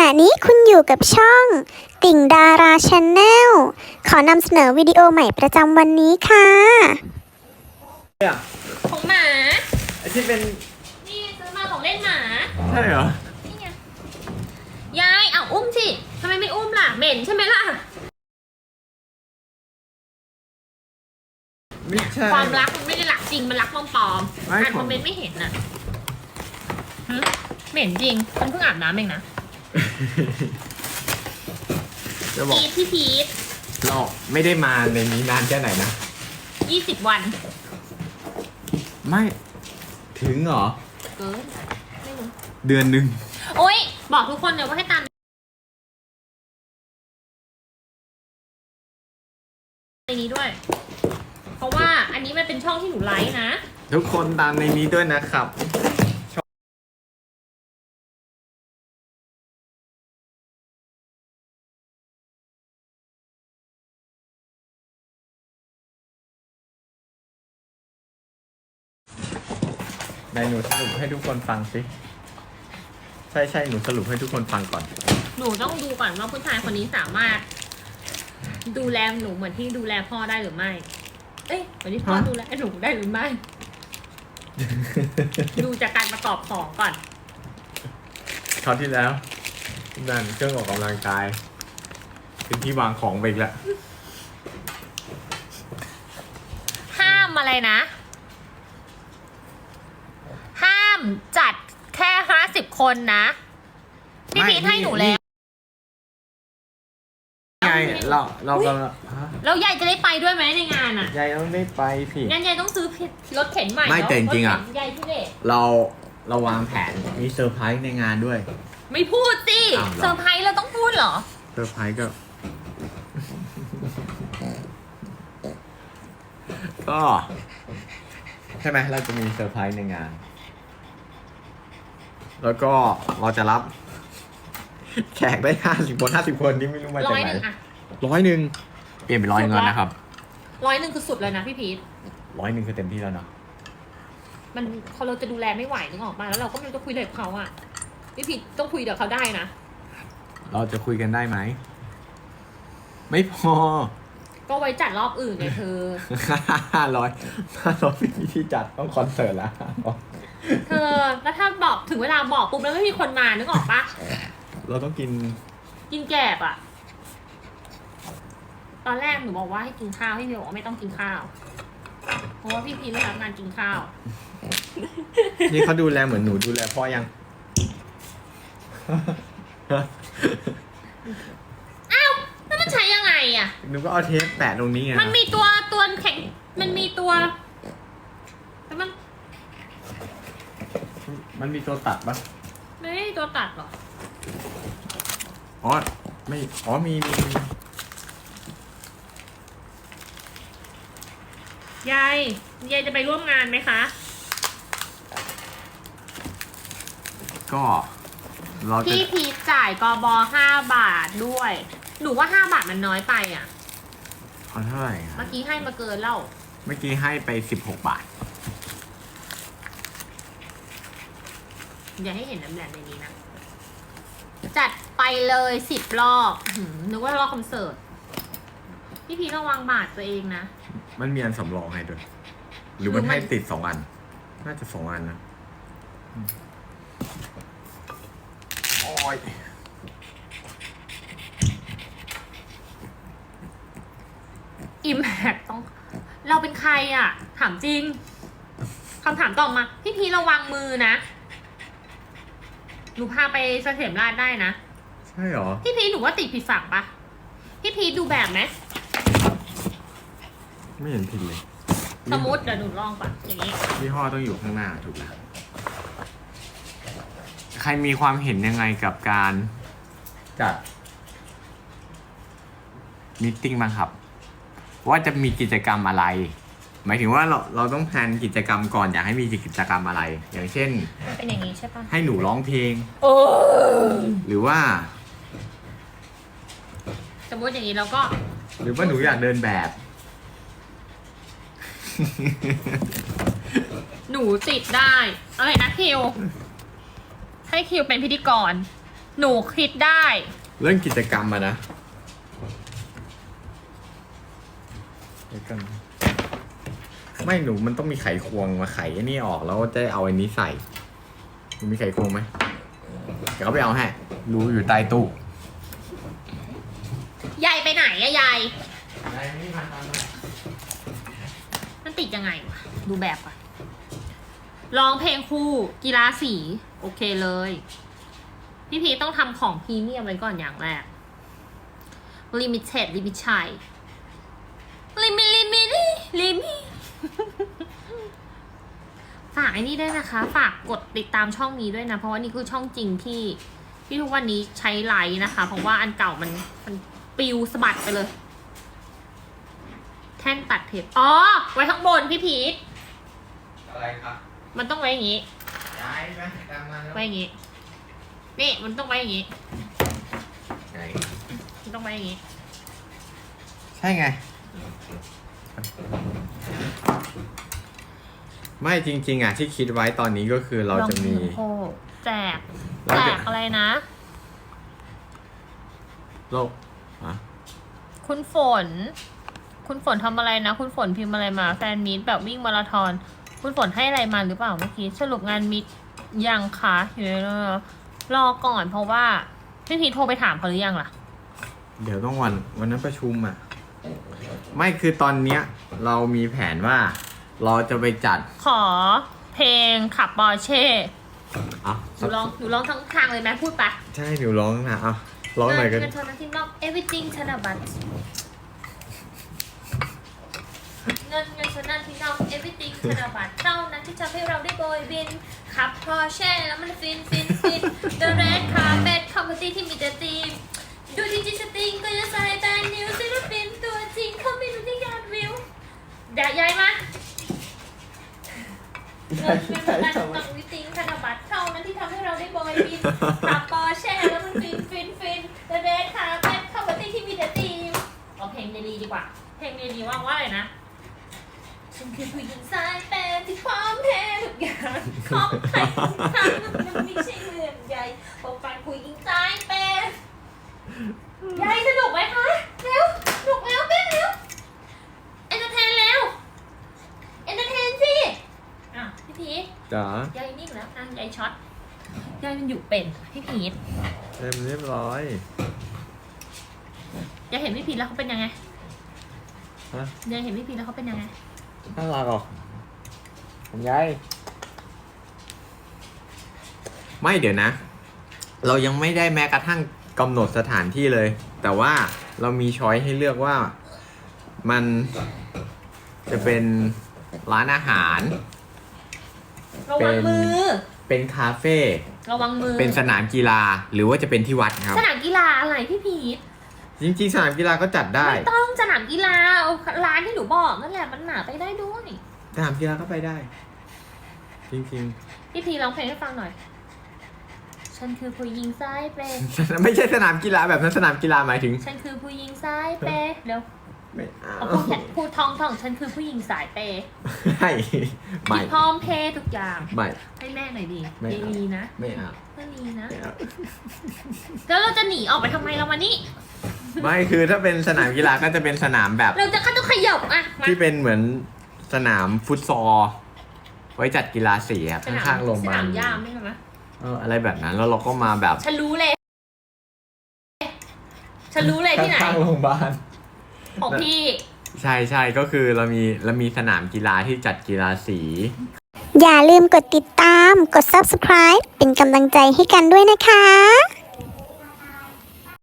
ณะนี้คุณอยู่กับช่อง ติ่งดาราช n แนลขอนำเสนอวิดีโอใหม่ประจำวันนี้ค่ะ เนี่ยของหมา ไอที่เป็นนี่ซื้อมาของเล่นหมา ใช่เหรอ นี่ไง ยายเอาอุ้มสิทำไมไม่อุ้มล่ะ เหม็นใช่ไหมล่ะ ไม่ใช่ ความรักมันไม่ได้รักจริง มันรักปลอมๆไม่อ่านผม คอมเมนต์ไม่เห็นน่ะฮะเหม็นจริงฉันเพิ่งอาบน้ำเองนะ จะบอกพีทพี่พีทเราไม่ได้มาในนี้นานแค่ไหนนะ ยี่สิบวัน ไม่ ถึงเหรอ เกินไม่รู้เดือนหนึ่งโอ๊ย บอกทุกคนเลยว่าให้ตามในนี้ด้วย เพราะว่าอันนี้มันเป็นช่องที่หนูไลฟ์นะ ทุกคนตามในนี้ด้วยนะครับ ในหนูสรุปให้ทุกคนฟังสิ ใช่ใช่หนูสรุปให้ทุกคนฟังก่อน หนูต้องดูก่อนว่าผู้ชายคนนี้สามารถ ดูแลหนูเหมือนที่ดูแลพ่อได้หรือไม่ เอ้ยเหมือนที่พ่อฮะ ดูแลหนูได้หรือไม่ ดูจากการประกอบของก่อน คราวที่แล้วนั่นเครื่องออกกำลังกายเป็นที่วางของไปอีกแล้วห้ามอะไรนะ ห้าม จัดแค่ห้าสิบคนนะพี่ไม่พีทให้หนูแล้ว ไงเราเรากำลังฮะแล้วยายจะได้ไปด้วยไหมในงานอะยายต้องได้ไปพี่ งั้นยายต้องซื้อรถเข็นใหม่ไม่เนแต่จริงๆอะ ถเข็นยายพี่เด็กเราเราวางแผนมีเซอร์ไพรส์ในงานด้วย ไม่พูดสิอ้าวเหรอ เซอร์ไพรส์เราต้องพูดเหรอ เซอร์ไพรส์ก็ ก็ ใช่ไหมเราจะมีเซอร์ไพรส์ในงาน แล้วก็เราจะรับ แขกได้ห้าสิบคนห้าสิบคนนี่ไม่รู้มาร้จากอยไหหนนึ่งอะร้อยหนึ่งเปลี่ยนเป็นร้อยหนึ่งแล้วนะครับร้อยหนึ่งคือสุดเลยนะพี่พีทร้อยหนึ่งคือเต็มที่แล้วเนาะมันเขาเราจะดูแลไม่ไหวนึกออกมาแล้วเราก็ไม่รู้จะคุยอะไรกับเขาอะพี่พีทต้องคุยกับเขาได้นะเราจะคุยกันได้ไหม ไม่พอ ก็ไว้จัดรอบอื่นไงเธอห้าร้อยห้าร้อยไม่มีที่จัดต้องคอนเสิร์ตแล้วเธอแล้วถ้าบอกถึงเวลาบอกปุ๊บแล้วไม่มีคนมานึกออกปะเราต้องกิน กินแกบอะ ตอนแรกหนูบอกว่าให้กินข้าวพี่พีทบอกว่าไม่ต้องกินข้าว เพราะว่าพี่พีทไม่รับงานกินข้าว นี่เขาดูแลเหมือนหนูดูแลพ่อยังอ้าวแล้วมันใช้ยังไง อะหนูก็เอาเทปแปะตรงนี้ไงมันมีตัวตัวแข็ง มันมีตัวแต่มันมันมีตัวตัดปะไม่ได้ตัวตัดหรออ๋อไม่อ๋อมีมีมียายยายจะไปร่วมงานไหมคะ ก็เราจะ พี่พีชจ่ายกบห้าบาทด้วย หนูว่าห้าบาทมันน้อยไปอะ เอาเท่าไหร่อะเมื่อกี้ให้มาเกินแล้ว เมื่อกี้ให้ไปสิบหกบาท อย่าให้เห็นน้ำแหลมในนี้นะ จัดไปเลยสิบรอบหืมนึกว่ารอบคอนเสิร์ต พี่พีชระวังบาทตัวเองนะ มันมีอันสำรองให้ด้วย หรือมันหรือมัน ให้ติดสองอัน น่าจะสองอันนะอืมโอ้ย อิมแพคต้อง เราเป็นใครอะ ถามจริงคำถามต่อมา พี่พีชระวังมือนะหนูพาไปเสถียรราชได้นะ ใช่เหรอ พี่พีชหนูว่าติดผิดฝั่งปะพี่พีชดูแบบไหมไม่เห็นผิดเลยสมมติเดี๋ยวหนูลองก่อนอย่างนี้ยี่ห้อต้องอยู่ข้างหน้าถูกแล้วใครมีความเห็นยังไงกับการจัดมิทติ้งบ้างครับ ว่าจะมีกิจกรรมอะไร หมายถึงว่าเราเราต้องแพลนกิจกรรมก่อนอยากให้มีกิจกรรมอะไร อย่างเช่น เป็นอย่างนี้ใช่ปะให้หนูร้องเพลง โอ้หรือว่า สมมติอย่างนี้เราก็ หรือว่าหนูอยากเดินแบบ หนูติดได้อะไรนะคิว ให้คิวเป็นพิธีกร หนูคิดได้ เรื่องกิจกรรมอะนะ เดี๋ยวก่อนไม่หนูมันต้องมีไขควงมาไขไอ้นี่ออกแล้วจะเอาอันนี้ใส่หนูมีไขควงไหมเดี๋ยวเขาไปเอาให้รู้อยู่ใต้ตู้ยายไปไหนอะยายไอ้นี่มาทำอะไรมันติดยังไงวะ ดูแบบก่อนร้องเพลงคู่กีฬาสี โอเคเลย พี่พีต้องทำของพรีเมียมไว้ก่อนอย่างแรกลิมิเต็ด ลิมิชัยลิมิลิมิลิลิมิฝากไอ้นี่ด้วยนะคะ ฝากกดติดตามช่องนี้ด้วยนะ เพราะว่านี่คือช่องจริงที่ ที่ทุกวันนี้ใช้ไลน์นะคะ เพราะว่าอันเก่ามันมันปิวสะบัดไปเลย แท่นตัดเทปอ๋อ ไว้ข้างบนพี่พีทอะไรครับมันต้องไว้อย่างนี้ ย้ายไหมตามมาแล้วไว้อย่างนี้ นี่มันต้องไว้อย่างนี้ไหนมันต้องไว้อย่างนี้ ใช่ไง ไม่จริง ๆอะที่คิดไว้ตอนนี้ก็คือเราจะมีลองพิมพ์โพแจกเราแจจะ กอะไรนะ โลกฮะคุณฝน คุณฝนทำอะไรนะ คุณฝนพิมพ์อะไรมาแฟนมีตแบบวิ่งมาราธอน คุณฝนให้อะไรมาหรือเปล่าเมื่อกี้สรุปงานมิตยังคะอยู่ในรอก่อนเพราะว่าพี่พีทโทรไปถามเขาหรือยังล่ะ เดี๋ยวต้องวันวันนั้นประชุมอะ ไม่คือตอนเนี้ยเรามีแผนว่า เราจะไปจัดขอเพลงขับบอเช่อะหนูร้องหนูร้องทั้งทางเลยไหมพูดปะใช่หนูร้องนะอะร้องหน่อยกันเงินเท่านั้นที่นอก everything ธนบัตรเงินเงินเท่านั้นที่นอก everything ธนบัตรเท่านั้นที่ทำให้เราได้โบยบิน ขับพอแช่แล้วมันฟินฟินฟิน The red carpet คอมพาตี้ที่มีแต่ธีมดูดิจิสติงก็จะใส่แบรนด์นิวศิลปินตัวจริงเขาไม่รู้ที่ยอดวิว เดี๋ยวย้ายมาเงินเงินมันต้องวิติงธนบัตรเท่านั้นที่ทำให้เราได้โบยบินขับปอร์เช่แล้วมันฟินฟินฟินแต่เดทคาเป็ดเข้ามาที่ที่มีแต่ตีมเอาเพลงเดลีดีกว่า เพลงเดลีว่าว่าอะไรนะฉันคือผู้หญิงสายแปดที่พร้อมแพ้ทุกอย่างของใครทำมันไม่ใช่เรื่องใหญ่บอกไปผู้หญิงสายแปดยายสนุกไหมคะ เร็วสนุกแล้วเต้นเร็วเอนเตอร์เทนแล้วเอนเตอร์เทนสิอะพี่พีช จ๋ายายนิ่งแล้วนะยายช็อตยายมันอยู่เป็นพี่พีทเต็มเรียบร้อยยายเห็นพี่พีทแล้วเขาเป็นยังไงฮะยายเห็นพี่พีทแล้วเขาเป็นยังไงน่ารักอะผมยายไม่เดี๋ยวนะ เรายังไม่ได้แม้กระทั่งกำหนดสถานที่เลย แต่ว่าเรามีช้อยให้เลือกว่ามันจะเป็นร้านอาหาร ระวังมือ เป็นคาเฟ่ระวังมือ เป็นสนามกีฬาหรือว่าจะเป็นที่วัดครับ สนามกีฬาอะไรพี่พีทจริงๆสนามกีฬาก็จัดได้ ไม่ต้องสนามกีฬาเอาร้านที่หนูบอกนั่นแหละมันหนาไปได้ด้วยสนามกีฬาก็ไปได้ จริงพี่พีทร้องเพลงให้ฟังหน่อย ฉันคือผู้หญิงสายเปย์ๆ ไม่ใช่สนามกีฬาแบบนั้นสนามกีฬาหมายถึง ฉันคือผู้หญิงสายเปย์เดี๋ยว ไม่เอาเอาพูดแค่พูดท่องท่องฉันคือผู้หญิงสายเปย์ไม่ไม่ที่พร้อมเพย์ทุกอย่าง ไม่ ให้แม่หน่อยดีไม่เอา ดีนะไม่เอาก็ดีนะ ไม่เอาแล้วเราจะหนีออกไปทำไมเรามานี่ ไม่คือถ้าเป็นสนามกีฬาก็จะเป็นสนามแบบ เราจะขั้นต้องขยับอะมาที่เป็นเหมือนสนามฟุตซอลไว้จัดกีฬาสีครับสนามข้างๆโรงพยาบาสลนามย่ามไม่ใช่ไหมเอออะไรแบบนั้นแล้วเราก็มาแบบฉันรู้เลย ฉันรู้เลยที่ไหน ข้างๆโรงพยาบาล ของพี่ ใช่ใช่ก็คือเรามีเรามีสนามกีฬาที่จัดกีฬาสี อย่าลืมกดติดตาม กด subscribe เป็นกำลังใจให้กันด้วยนะคะ